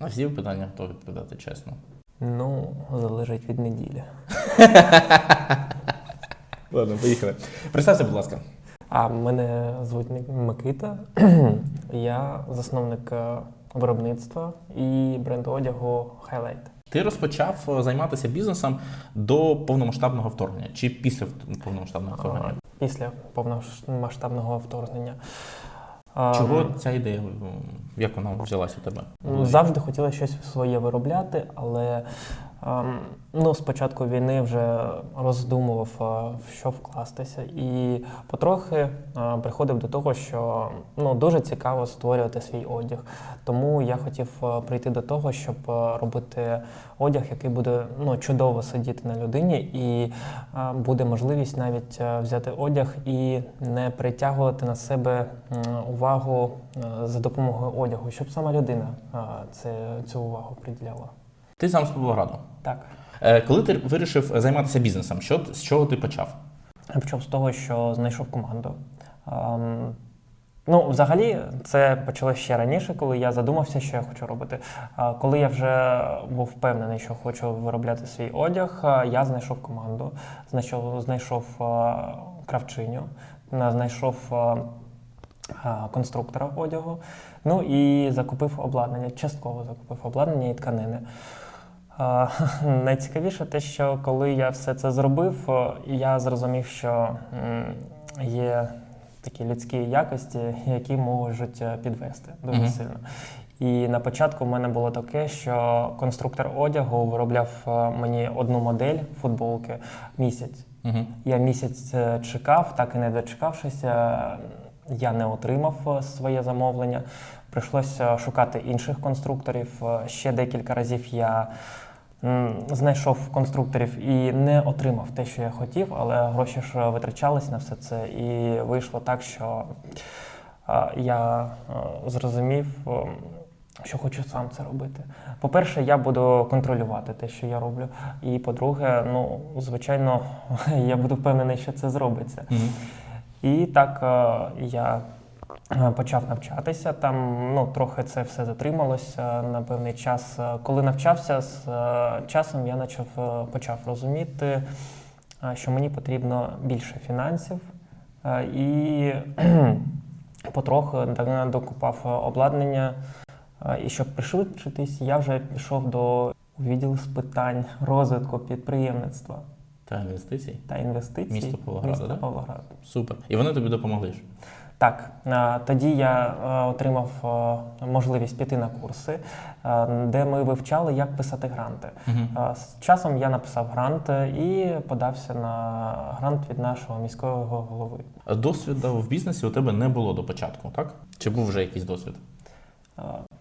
На всі питання готові відповідати чесно. Ну, залежить від неділі. Ладно, поїхали. Представся, будь ласка. А мене звуть Микита. Я засновник е, виробництва і бренду одягу Highlight. Ти розпочав е, займатися бізнесом до повномасштабного вторгнення чи після повномасштабного вторгнення? Після повномасштабного вторгнення. А, Чого ця ідея? Як вона взялась у тебе? Ну, Завжди хотіла щось своє виробляти, але ну, з початку війни вже роздумував, в що вкластися, і потрохи приходив до того, що ну, дуже цікаво створювати свій одяг. Тому я хотів прийти до того, щоб робити одяг, який буде ну, чудово сидіти на людині, і буде можливість навіть взяти одяг і не притягувати на себе увагу за допомогою одягу, щоб сама людина це, цю увагу приділяла. Ти сам з Павлограду. Так. Е, Коли ти вирішив займатися бізнесом, що, з чого ти почав? Я почав з того, що знайшов команду. Ем, ну, взагалі, це почалося ще раніше, коли я задумався, що я хочу робити. А коли я вже був впевнений, що хочу виробляти свій одяг, а, я знайшов команду, знайшов, знайшов кравчиню, знайшов конструктора одягу. Ну і закупив обладнання, частково закупив обладнання і тканини. Найцікавіше те, що коли я все це зробив, я зрозумів, що є такі людські якості, які можуть е, підвести дуже Мгм. сильно. І на початку в мене було таке, що конструктор одягу виробляв е, мені одну модель футболки місяць. Угу. Я місяць е, чекав, так і не дочекавшися, я не отримав своє замовлення. Прийшлося шукати інших конструкторів. Ще декілька разів я знайшов конструкторів і не отримав те, що я хотів, але гроші ж витрачались на все це. І вийшло так, що я е, зрозумів. Що хочу сам це робити. По-перше, я буду контролювати те, що я роблю. І по-друге, ну, звичайно, я буду впевнений, що це зробиться. Угу. І так е, я почав навчатися. Там ну, трохи це все затрималося на певний час. Е, Коли навчався, з е, часом я почав, е, почав розуміти, е, що мені потрібно більше фінансів. Е, І потроху докупав е, обладнання. Е, І щоб пришвидшитись, я вже пішов до відділу з питань розвитку підприємництва Та інвестицій. та інвестицій. Місто Павлограда, Міста да? Павлоград. Супер. І вони тобі допомогли ж. Так, тоді я е, отримав е, можливість піти на курси, е, де ми вивчали, як писати гранти. Угу. З часом я написав грант і подався на грант від нашого міського голови. Досвіду в бізнесі у тебе не було до початку, так? Чи був вже якийсь досвід?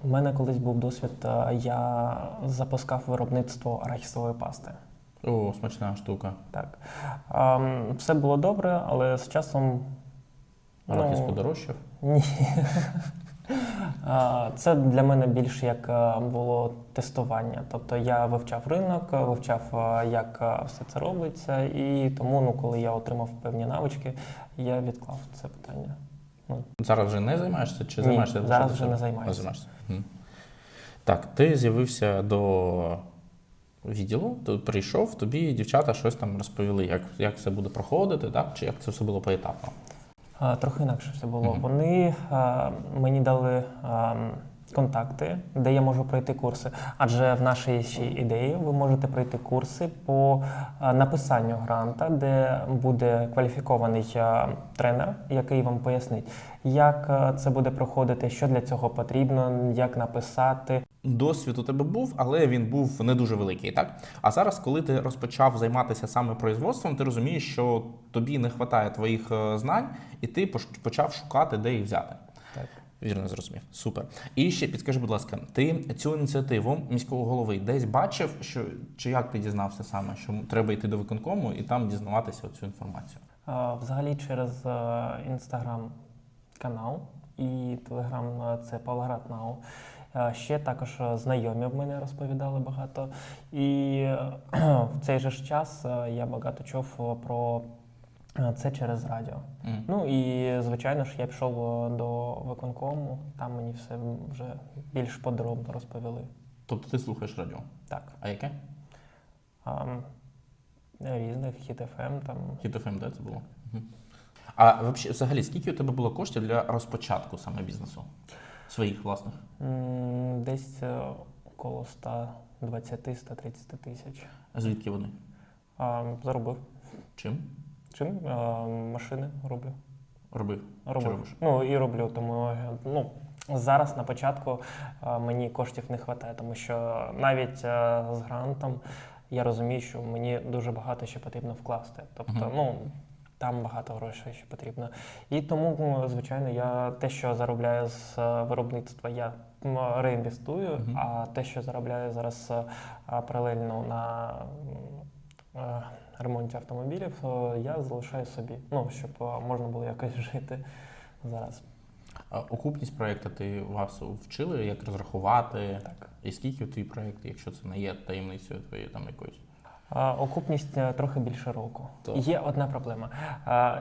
У мене колись був досвід, я запускав виробництво арахісової пасти. О, смачна штука. Так. Ем, Все було добре, але з часом Арахіс Ну, подорожчав. Ні. Це для мене більш як е, було тестування. Тобто я вивчав ринок, вивчав, е, як е, все це робиться, і тому, ну, коли я отримав певні навички, я відклав це питання. Ну, Зараз вже не займаєшся чи Ні, займаєшся? зараз вже не займаюся. займаєшся. Так, ти з'явився до відділу, ти прийшов, тобі дівчата щось там розповіли, як, як все буде проходити, так? чи як це все було поетапно. А, Трохи інакше все було. Мгм. Вони а, мені дали а, контакти, де я можу пройти курси. Адже в нашій ще ідеї ви можете пройти курси по написанню гранта, де буде кваліфікований тренер, який вам пояснить, як це буде проходити, що для цього потрібно, як написати. Досвід у тебе був, але він був не дуже великий, так? А зараз, коли ти розпочав займатися саме производством, ти розумієш, що тобі не вистачає твоїх е, знань, і ти почав шукати, де їх взяти. Так. Вірно зрозумів. Супер. І ще підскажи, будь ласка, ти цю ініціативу міського голови десь бачив, що чи як ти дізнався саме, що треба йти до виконкому і там дізнаватися цю інформацію? А, Взагалі через інстаграм канал і телеграм е, це Павлоград Нау. Ще також е, знайомі в мене розповідали багато. І е, в цей же ж час е, я багато чув про це через радіо. Мгм. Ну і звичайно ж я пішов до виконкому, там мені все вже більш подробно розповіли. Тобто ти слухаєш радіо. Так. А яке? Ам, різних хіт FM, там Хіт FM, де це було? Мгм. А взагалі, скільки у тебе було коштів для розпочатку саме бізнесу? Своїх власних? десь около 120-130 тисяч. А Звідки вони? А, заробив. Чим? Чим? А, машини роблю. Робив? Чи робиш? Ну і роблю, тому ну, зараз на початку мені коштів не вистачає, тому що навіть з грантом я розумію, що мені дуже багато ще потрібно вкласти. Тобто, ну. Там багато грошей ще потрібно. І тому, звичайно, я те, що заробляю з е, виробництва, я реінвестую, Мгм. а те, що заробляю зараз е, паралельно на е, ремонті автомобілів, е, я залишаю собі, ну, щоб е, можна було якось жити зараз. А окупність проєкту ти вас вчили, як розрахувати? Так. І скільки твій проєкт, якщо це не є таємницею твоєї там якоїсь? Окупність е, трохи більше року. Так. Є одна проблема.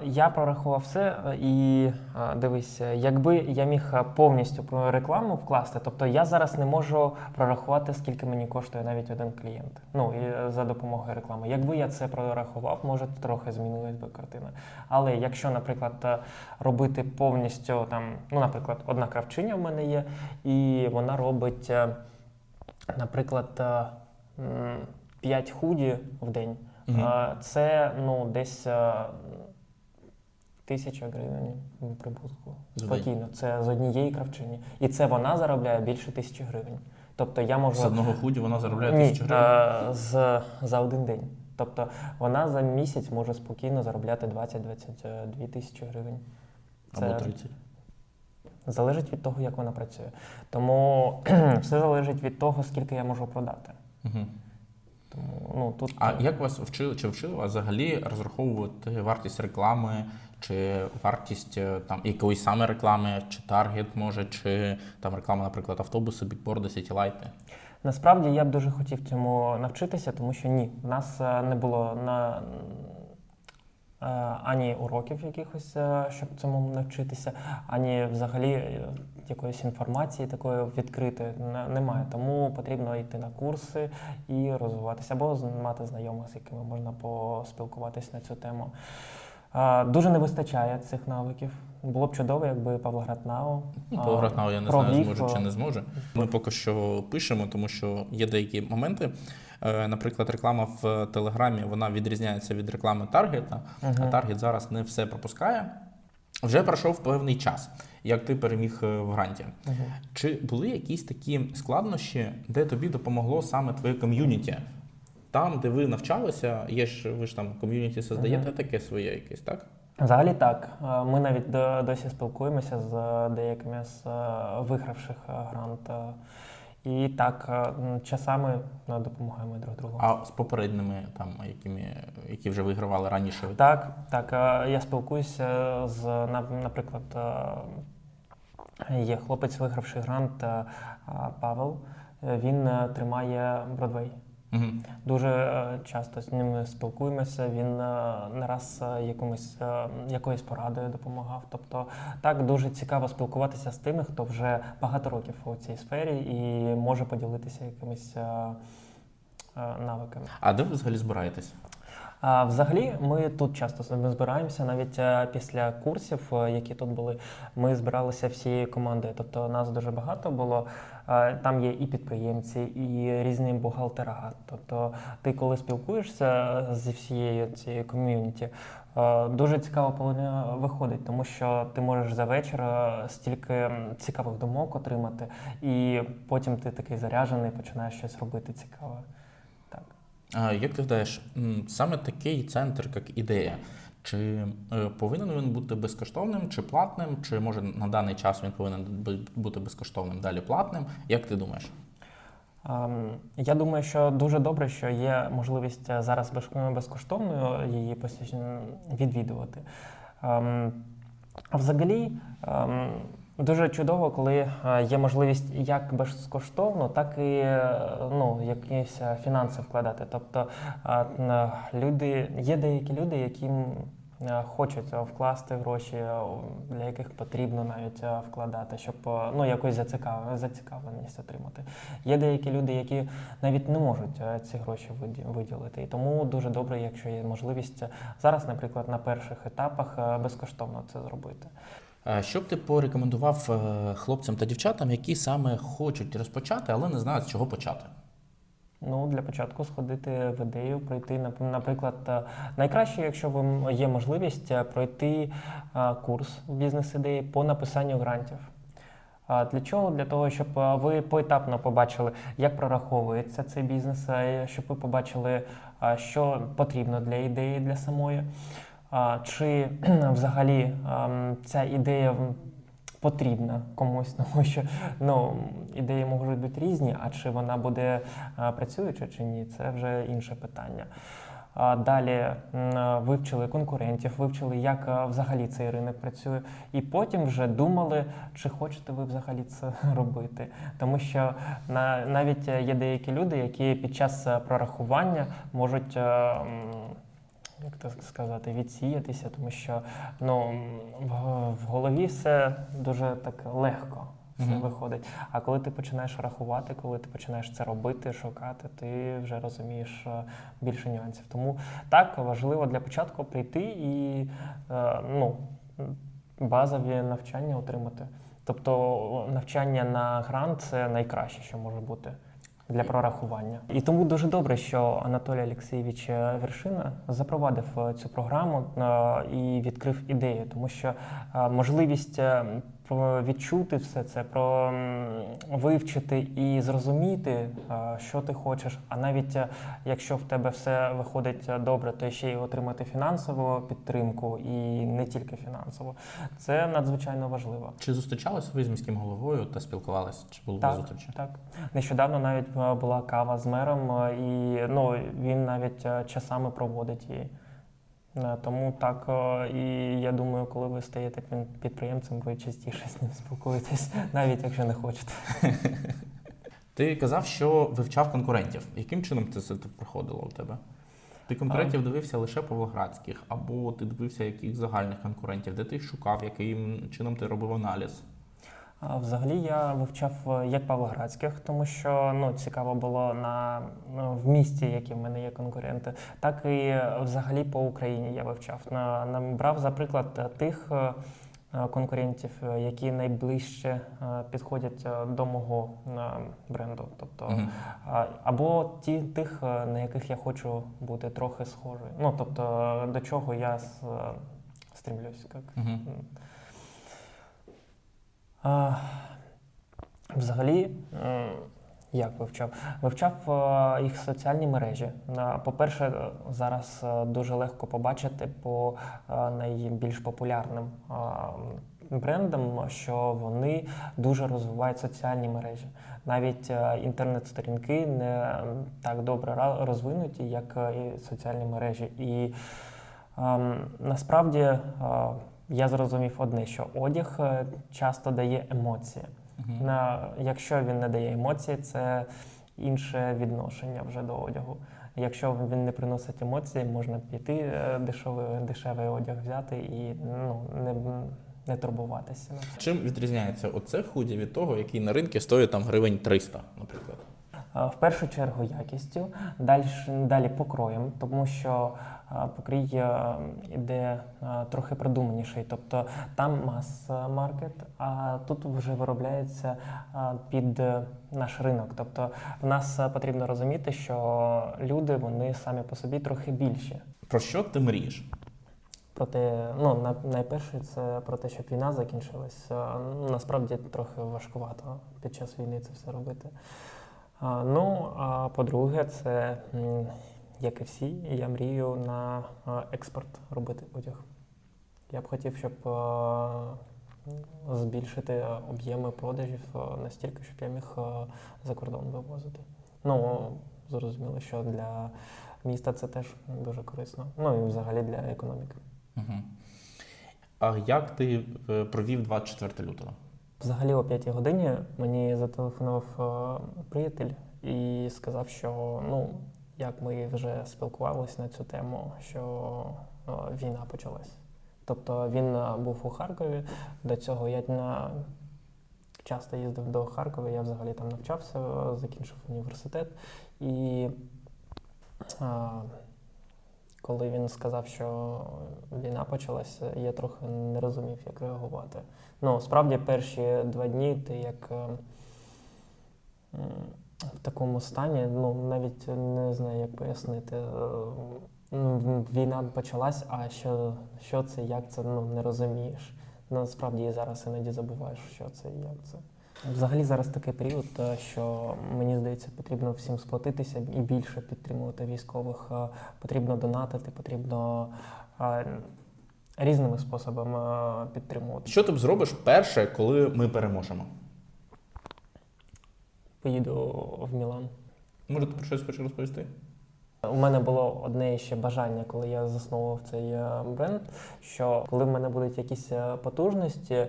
Я прорахував все е, і дивись, е, якби я міг е, повністю про рекламу вкласти, тобто я зараз не можу прорахувати, скільки мені коштує навіть один клієнт. Ну і е, за допомогою реклами. Якби я це прорахував, може трохи змінилась би картина. Але якщо, наприклад, е, робити повністю там, ну, наприклад, одна кравчиня в мене є, і вона робить, е, наприклад, е, 5 худі в день. Мгм. Е, Це ну, десь е, тисяча гривень прибутку. Спокійно. Це з однієї кравчині. І це вона заробляє більше тисячі гривень. Тобто я можу. З одного худі вона заробляє Ні, тисячу гривень? е, з, за один день. Тобто вона за місяць може спокійно заробляти 20-22 тисячі гривень. Або 30. Залежить від того, як вона працює. Тому все залежить від того, скільки я можу продати. Угу. Тому ну тут А як вас вчили чи вчили вас взагалі розраховувати вартість реклами, чи вартість е, там якоїсь саме реклами, чи таргет може, чи там реклама, наприклад, автобуси, бікборди, сітілайти? Насправді я б дуже хотів цьому навчитися, тому що ні, в нас е, не було на ані уроків якихось, е, щоб цьому навчитися, ані взагалі е, якоїсь інформації такої відкритої немає. Тому потрібно йти на курси і розвиватися, або мати знайомих, з якими можна поспілкуватись на цю тему. Е, Дуже не вистачає цих навиків. Було б чудово, якби Павлоград НАУ Ну, а, Павлоград я не знаю, зможе чи е, не зможе. Ми поки що пишемо, тому що є деякі моменти. Е, Наприклад, реклама в Телеграмі вона відрізняється від реклами таргета, а таргет зараз не все пропускає. Вже пройшов певний час, як ти переміг е, в гранті. Мгм. Чи були якісь такі складнощі, де тобі допомогло саме твоє ком'юніті? Там, де ви навчалися, є ж ви ж там ком'юніті создаєте таке своє якесь, так? Взагалі так. Е, Ми навіть досі спілкуємося з деякими з вигравших грант. І так, е, часами е, допомагаємо друг другу. А з попередніми, там, якими, які вже вигравали раніше. Так, так. е, Я спілкуюся з, наприклад, є хлопець, вигравший грант Павел. Він тримає Бродвей. Угу. Дуже е, часто з ним спілкуємося. Він е, не раз е, якомусь якоюсь порадою допомагав. Тобто, так дуже цікаво спілкуватися з тими, хто вже багато років у цій сфері і може поділитися якимись навиками. А де ви взагалі збираєтесь? А взагалі, ми тут часто з збираємося, навіть е, після курсів, е, які тут були, ми збиралися всією командою. Тобто нас дуже багато було. Е, Там є і підприємці, і різні бухгалтера. Тобто, ти коли спілкуєшся зі всією цією ком'юніті, дуже цікаво половина виходить, тому що ти можеш за вечір стільки цікавих думок отримати, і потім ти такий заряджений, починаєш щось робити цікаве. Як ти гадаєш, саме такий центр, як ідея, чи е, повинен він бути безкоштовним, чи платним, чи може на даний час він повинен бути безкоштовним, далі платним? Як ти думаєш? Я думаю, що дуже добре, що є можливість е, зараз безк- безкоштовною її постійно відвідувати. Взагалі дуже чудово, коли е, є можливість як безкоштовно, так і е, ну, якісь е, фінанси вкладати. Тобто люди, є деякі люди, яким хочуть вкласти гроші, для яких потрібно навіть вкладати, щоб ну, якось зацікав... зацікавленість отримати. Є деякі люди, які навіть не можуть ці гроші виді- виділити. І тому дуже добре, якщо є можливість зараз, наприклад, на перших етапах безкоштовно це зробити. Що б ти порекомендував е, хлопцям та дівчатам, які саме хочуть розпочати, але не знають з чого почати? Ну, для початку сходити в ідею, пройти, наприклад, е, найкраще, якщо ви є можливість е, пройти курс бізнес-ідеї по написанню грантів. Для чого? Для того, щоб ви поетапно побачили, як прораховується цей бізнес, щоб ви побачили, що потрібно для ідеї для самої. Чи взагалі ем, ця ідея потрібна комусь, тому що ну, ідеї можуть бути різні, а чи вона буде е, працююча чи ні, це вже інше питання. Далі вивчили конкурентів, вивчили, як е, взагалі цей ринок працює, і потім вже думали, чи хочете ви взагалі це робити. Тому що на, навіть є деякі люди, які під час е, прорахування можуть. Як так сказати, відсіятися, тому що ну, в, в голові все дуже так легко все Мгм. виходить. А коли ти починаєш рахувати, коли ти починаєш це робити, шукати, ти вже розумієш більше нюансів. Тому так важливо для початку прийти і е, ну, базові навчання отримати. Тобто навчання на грант це найкраще, що може бути. Для прорахування. І тому дуже добре, що Анатолій Олексійович е, Вершина запровадив е, цю програму е, і відкрив ідею, тому що можливість про- відчути все це, про вивчити і зрозуміти, що ти хочеш. А навіть е, якщо в тебе все виходить е, добре, то ще й отримати фінансову підтримку і не тільки фінансову. Це надзвичайно важливо. Чи зустрічалися ви з міським головою та спілкувалися? Чи були Так. зустрічі? Так, нещодавно навіть е, була кава з мером, і ну, він навіть часами проводить її. Е, Тому так, е, і я думаю, коли ви стаєте підприємцем, ви частіше з ним спілкуєтесь, навіть якщо не хочете. Ти казав, що вивчав конкурентів. Яким чином це проходило у тебе? Ти конкурентів дивився лише павлоградських, або ти дивився яких загальних конкурентів, де ти їх шукав, яким чином ти робив аналіз? А Взагалі я вивчав е, як павлоградських, тому що ну, цікаво було на, ну, в місті, які в мене є конкуренти, так і взагалі по Україні я вивчав. На, на- брав, за приклад, е, тих е, конкурентів, які найближче підходять до мого бренду. Тобто, а, або ті, тих, на яких я хочу бути трохи схожий. Ну, тобто, до чого я стрімлюсь. Як. Мгм. А, взагалі, як вивчав? Вивчав е, їх соціальні мережі. По-перше, зараз е, дуже легко побачити по е, найбільш популярним брендам, що вони дуже розвивають соціальні мережі. Навіть інтернет-сторінки не так добре розвинуті, як і соціальні мережі. І Ем, насправді я зрозумів одне, що одяг е, часто дає емоції. Мгм. На, якщо він не дає емоції, це інше відношення вже до одягу. Якщо він не приносить емоції, можна піти е, дешевий, дешевий одяг взяти і ну, не, не турбуватися. Чим відрізняється оце худі від того, який на ринку стоїть там гривень 300, наприклад? Е, В першу чергу якістю, далі, далі покроєм, тому що е, покрій е, іде е, трохи продуманіший. Тобто там мас-маркет, а тут вже виробляється під наш ринок. Тобто в нас потрібно розуміти, що люди вони самі по собі трохи більші. Про що ти мрієш? Проте, ну на- найперше, це про те, щоб війна закінчилась. Насправді трохи важкувато під час війни це все робити. Ну, а по-друге, це, як і всі, я мрію на експорт робити одяг. Я б хотів, щоб збільшити об'єми продажів настільки, щоб я міг за кордон вивозити. Ну, зрозуміло, що для міста це теж дуже корисно. Ну і взагалі для економіки. Угу. А як ти е, провів 24 лютого? Взагалі о 5 годині мені зателефонував е, приятель і сказав, що ну, як ми вже спілкувалися на цю тему, що е, війна почалась. Тобто він е, був у Харкові. До цього я на... часто їздив до Харкова, я взагалі там навчався, закінчив університет. І коли він сказав, що війна почалася, я трохи не розумів, як реагувати. Ну, справді, перші два дні ти як. е, в такому стані, ну навіть не знаю, як пояснити. Е, ну, Війна почалась, а що, що це, як це, ну не розумієш. Насправді і зараз іноді забуваєш, що це і як це. Взагалі зараз такий період, е, що мені здається, потрібно всім сплотитися і більше підтримувати військових. Е, Потрібно донатити, потрібно е, різними способами підтримувати. Що ти б зробиш перше, коли ми переможемо? Поїду в Мілан. Може, ти про щось хочеш розповісти? У мене було одне ще бажання, коли я засновував цей е, бренд. Що коли в мене будуть якісь е, потужності,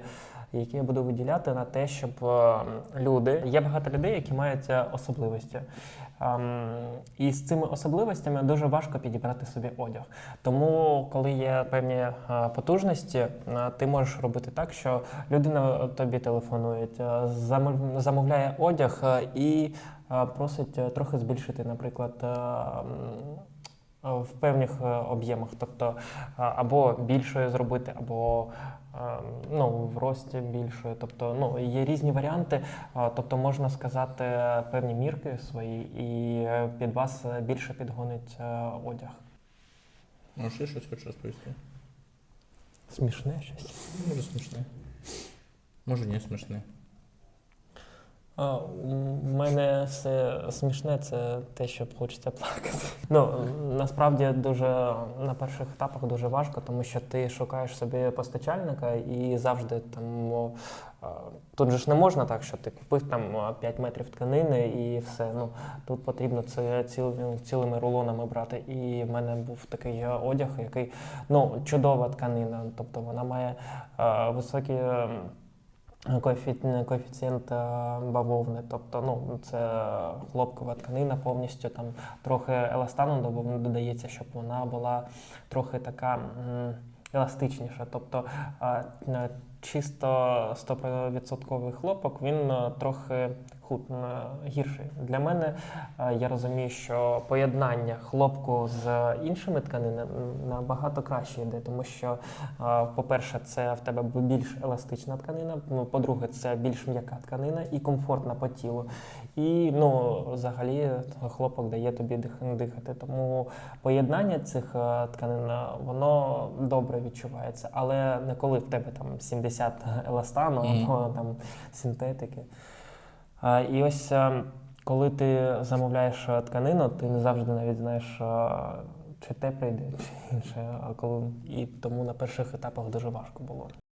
які я буду виділяти на те, щоб е, люди є багато людей, які мають особливості. Ем, І з цими особливостями дуже важко підібрати собі одяг. Тому, коли є певні потужності, ти можеш робити так, що людина тобі телефонує, замовляє одяг і просить е, трохи збільшити, наприклад, е, в певних е, об'ємах, тобто або більшою зробити, або ну, в рості більшою. Тобто ну, є різні варіанти. Тобто можна сказати певні мірки свої, і під вас більше підгонить одяг. Може, ще щось хочеш розповісти? Смішне щось. Може, смішне. Може, ні, смішне. У мене все смішне, це те, що хочеться плакати. Ну насправді дуже на перших етапах дуже важко, тому що ти шукаєш собі постачальника і завжди там тут же ж не можна так, що ти купив там а, 5 метрів тканини і все. Ну тут потрібно це цілими, цілими рулонами брати. І в мене був такий одяг, який ну чудова тканина, тобто вона має високі. Коефіцієнт е, бавовни. Тобто, ну, це хлопкова тканина повністю, там трохи еластану додається, щоб вона була трохи така еластичніша. Тобто е, чисто 100% хлопок, він е, трохи худ, е, гірший. Для мене е, я розумію, що поєднання хлопку з іншими тканинами набагато краще йде, тому що По-перше, це в тебе більш еластична тканина. ну, По-друге, це більш м'яка тканина і комфортна по тілу. І ну, взагалі хлопок дає тобі дих- дихати. Тому поєднання цих е, тканин е, воно добре відчувається, але не коли в тебе там 70 еластану або там синтетики. І ось е, коли ти замовляєш е, тканину, ти не завжди навіть знаєш, е, чи те прийде, чи інше. А коли і тому на перших етапах дуже важко було.